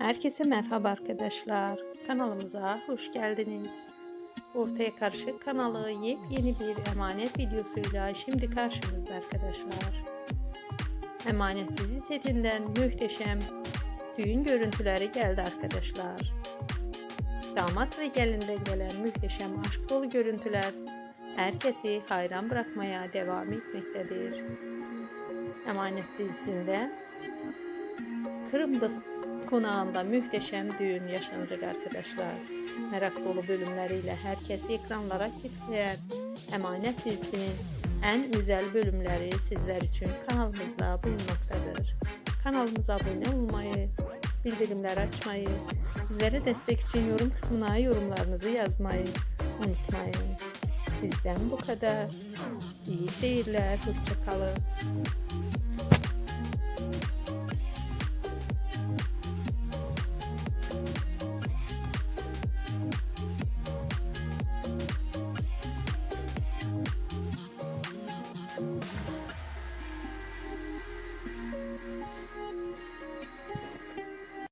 Herkese merhaba arkadaşlar. Kanalımıza hoş geldiniz. Ortaya Karışık kanalı yepyeni bir emanet videosuyla şimdi karşınızda arkadaşlar. Emanet dizi setinden muhteşem düğün görüntüleri geldi arkadaşlar. Damat ve gelinden gelen muhteşem aşk dolu görüntüler herkesi hayran bırakmaya devam etmektedir. Emanet dizisinde Kırım'da konağında muhteşem düğün yaşanacak arkadaşlar. Merak dolu bölümleriyle herkesi ekranlara kilitleyen Emanet dizisinin en güzel bölümleri sizler için kanalımızda bulunmaktadır. Kanalımıza abone olmayı, bildirimleri açmayı, bizlere destek için yorum kısmına yorumlarınızı yazmayı unutmayın. Bizden bu kadar. İyi seyirler, hoşçakalın.